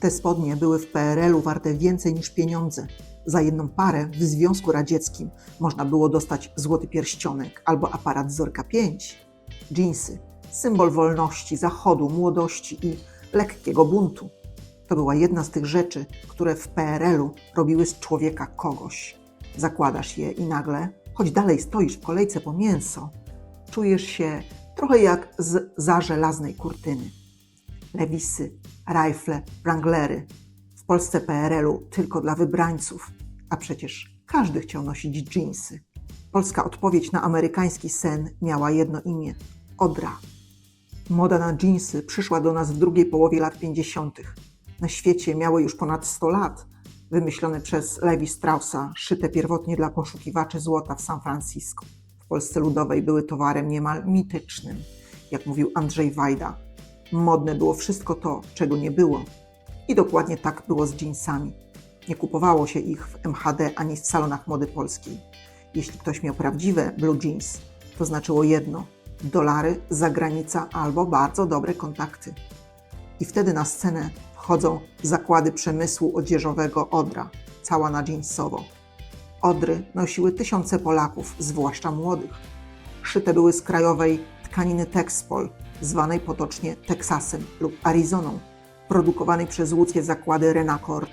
Te spodnie były w PRL-u warte więcej niż pieniądze. Za jedną parę w Związku Radzieckim można było dostać złoty pierścionek albo aparat Zorka 5. Dżinsy, symbol wolności, zachodu, młodości i lekkiego buntu. To była jedna z tych rzeczy, które w PRL-u robiły z człowieka kogoś. Zakładasz je i nagle, choć dalej stoisz w kolejce po mięso, czujesz się trochę jak z za żelaznej kurtyny. Lewisy, rajfle, wranglery. W Polsce PRL-u tylko dla wybrańców, a przecież każdy chciał nosić dżinsy. Polska odpowiedź na amerykański sen miała jedno imię Odra. Moda na dżinsy przyszła do nas w drugiej połowie lat 50. Na świecie miały już ponad 100 lat, wymyślone przez Levi Straussa, szyte pierwotnie dla poszukiwaczy złota w San Francisco. W Polsce Ludowej były towarem niemal mitycznym, jak mówił Andrzej Wajda. Modne było wszystko to, czego nie było. I dokładnie tak było z dżinsami. Nie kupowało się ich w MHD ani w salonach mody polskiej. Jeśli ktoś miał prawdziwe blue jeans, to znaczyło jedno: dolary, zagranica albo bardzo dobre kontakty. I wtedy na scenę wchodzą zakłady przemysłu odzieżowego Odra, cała na jeansowo. Odry nosiły tysiące Polaków, zwłaszcza młodych. Szyte były z krajowej tkaniny Texpol, zwanej potocznie Teksasem lub Arizoną, produkowanej przez łódzkie zakłady Renaccord.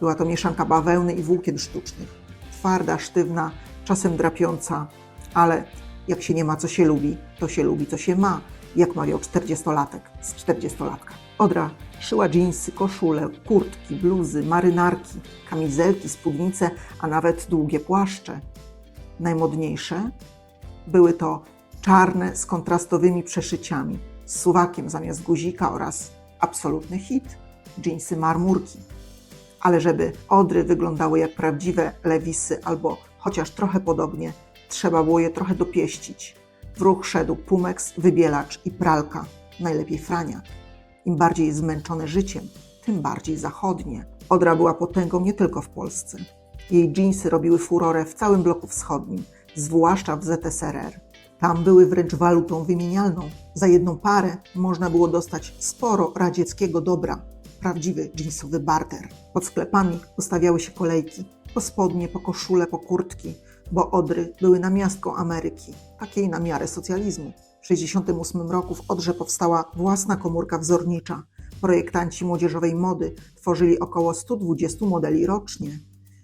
Była to mieszanka bawełny i włókien sztucznych. Twarda, sztywna, czasem drapiąca, ale jak się nie ma, co się lubi, to się lubi, co się ma, jak mawiał czterdziestolatek z czterdziestolatka. Odra szyła dżinsy, koszule, kurtki, bluzy, marynarki, kamizelki, spódnice, a nawet długie płaszcze. Najmodniejsze były to czarne z kontrastowymi przeszyciami, z suwakiem zamiast guzika oraz absolutny hit dżinsy marmurki. Ale żeby odry wyglądały jak prawdziwe lewisy albo chociaż trochę podobnie, trzeba było je trochę dopieścić. W ruch szedł pumeks, wybielacz i pralka, najlepiej frania. Im bardziej zmęczone życiem, tym bardziej zachodnie. Odra była potęgą nie tylko w Polsce. Jej dżinsy robiły furorę w całym bloku wschodnim, zwłaszcza w ZSRR. Tam były wręcz walutą wymienialną. Za jedną parę można było dostać sporo radzieckiego dobra. Prawdziwy dżinsowy barter. Pod sklepami ustawiały się kolejki. Po spodnie, po koszule, po kurtki, bo Odry były namiastką Ameryki, takiej na miarę socjalizmu. W 1968 roku w Odrze powstała własna komórka wzornicza. Projektanci młodzieżowej mody tworzyli około 120 modeli rocznie.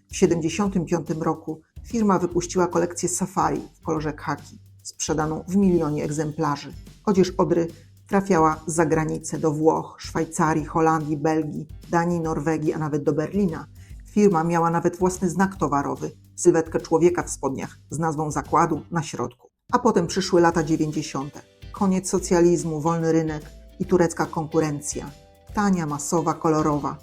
W 1975 roku firma wypuściła kolekcję Safari w kolorze khaki, sprzedaną w milionie egzemplarzy. Odzież Odry trafiała za granicę do Włoch, Szwajcarii, Holandii, Belgii, Danii, Norwegii, a nawet do Berlina. Firma miała nawet własny znak towarowy, sylwetkę człowieka w spodniach z nazwą zakładu na środku. A potem przyszły lata 90. Koniec socjalizmu, wolny rynek i turecka konkurencja. Tania, masowa, kolorowa.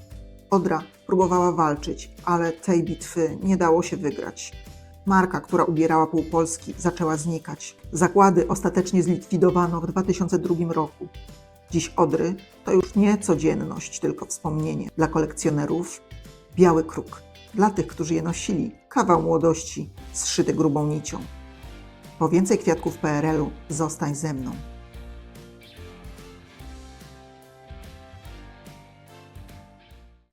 Odra próbowała walczyć, ale tej bitwy nie dało się wygrać. Marka, która ubierała pół Polski, zaczęła znikać. Zakłady ostatecznie zlikwidowano w 2002 roku. Dziś Odry to już nie codzienność, tylko wspomnienie. Dla kolekcjonerów biały kruk. Dla tych, którzy je nosili, kawał młodości zszyty grubą nicią. Po więcej kwiatków PRL-u zostań ze mną.